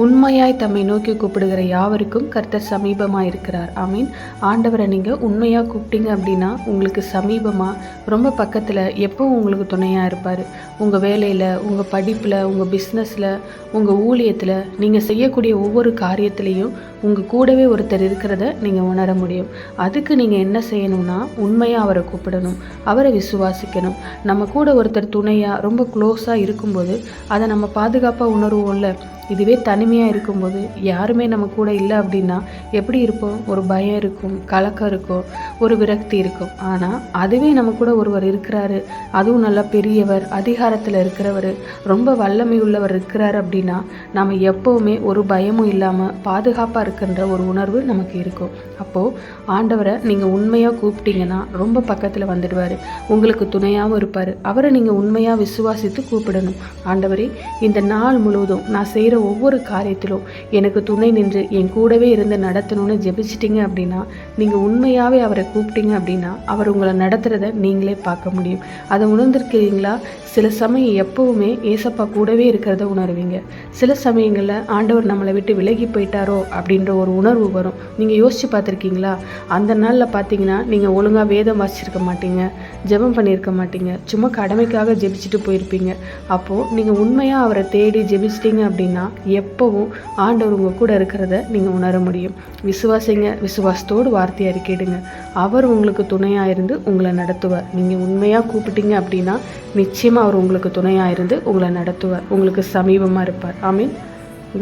உண்மையாய் தம்மை நோக்கி கூப்பிடுகிற யாவருக்கும் கர்த்தர் சமீபமாக இருக்கிறார் ஐ மீன் ஆண்டவரை நீங்கள் உண்மையாக கூப்பிட்டீங்க அப்படின்னா உங்களுக்கு சமீபமாக ரொம்ப பக்கத்தில் எப்போவும் உங்களுக்கு துணையாக இருப்பார். உங்கள் வேலையில் உங்கள் படிப்பில் உங்கள் பிஸ்னஸில் உங்கள் ஊழியத்தில் நீங்கள் செய்யக்கூடிய ஒவ்வொரு காரியத்திலையும் உங்கள் கூடவே ஒருத்தர் இருக்கிறத நீங்கள் உணர முடியும். அதுக்கு நீங்கள் என்ன செய்யணும்னா உண்மையாக அவரை கூப்பிடணும் அவரை விசுவாசிக்கணும். நம்ம கூட ஒருத்தர் துணையாக ரொம்ப க்ளோஸாக இருக்கும்போது அதை நம்ம பாதுகாப்பாக உணர்வோம்ல இதுவே தனிமையாக இருக்கும்போது யாருமே நம்ம கூட இல்லை அப்படின்னா எப்படி இருப்போம்? ஒரு பயம் இருக்கும் கலக்கம் இருக்கும் ஒரு விரக்தி இருக்கும். ஆனால் அதுவே நம்ம கூட ஒருவர் இருக்கிறாரு. அதுவும் நல்லா பெரியவர் அதிகாரத்தில் இருக்கிறவர் ரொம்ப வல்லமை உள்ளவர் இருக்கிறாரு அப்படின்னா நம்ம எப்போவுமே ஒரு பயமும் இல்லாமல் பாதுகாப்பாக இருக்கின்ற ஒரு உணர்வு நமக்கு இருக்கும். அப்போது ஆண்டவரை நீங்கள் உண்மையாக கூப்பிட்டீங்கன்னா ரொம்ப பக்கத்தில் வந்துடுவார். உங்களுக்கு துணையாகவும் இருப்பார். அவரை நீங்கள் உண்மையாக விசுவாசித்து கூப்பிடணும். ஆண்டவரே இந்த நாள் முழுவதும் நான் செய்கிற ஒவ்வொரு காரியத்திலும் எனக்கு துணை நின்று என் கூடவே இருந்து நடத்தணும்னு ஜெபிச்சிட்டிங்க அப்படின்னா நீங்கள் உண்மையாகவே அவரை கூப்பிட்டீங்க அப்படின்னா அவர் உங்களை நடத்துகிறத நீங்களே பார்க்க முடியும். அதை உணர்ந்திருக்கிறீங்களா? சில சமயம் எப்பவுமே ஏசப்பா கூடவே இருக்கிறத உணர்வீங்க. சில சமயங்களில் ஆண்டவர் நம்மளை விட்டு விலகி போயிட்டாரோ அப்படின்ற ஒரு உணர்வு வரும். நீங்கள் யோசிச்சு பார்த்துருக்கீங்களா? அந்த நாளில் பார்த்தீங்கன்னா நீங்கள் ஒழுங்காக வேதம் வாசிச்சிருக்க மாட்டீங்க ஜெபம் பண்ணியிருக்க மாட்டீங்க சும்மா கடமைக்காக ஜெபிச்சுட்டு போயிருப்பீங்க. அப்போது நீங்கள் உண்மையாக அவரை தேடி ஜெபிச்சிட்டிங்க அப்படின்னா எப்போவும் ஆண்டவர் உங்கள் கூட இருக்கிறத நீங்கள் உணர முடியும். விசுவாசிங்க விசுவாசத்தோடு வார்த்தையை அறிக்கையிடுங்க. அவர் உங்களுக்கு துணையாக இருந்து உங்களை நடத்துவார். நீங்கள் உண்மையாக கூப்பிட்டீங்க அப்படின்னா நிச்சயமாக அவர் உங்களுக்கு துணையாக இருந்து உங்களை நடத்துவார். உங்களுக்கு சமீபமாக இருப்பார். I mean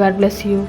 God bless you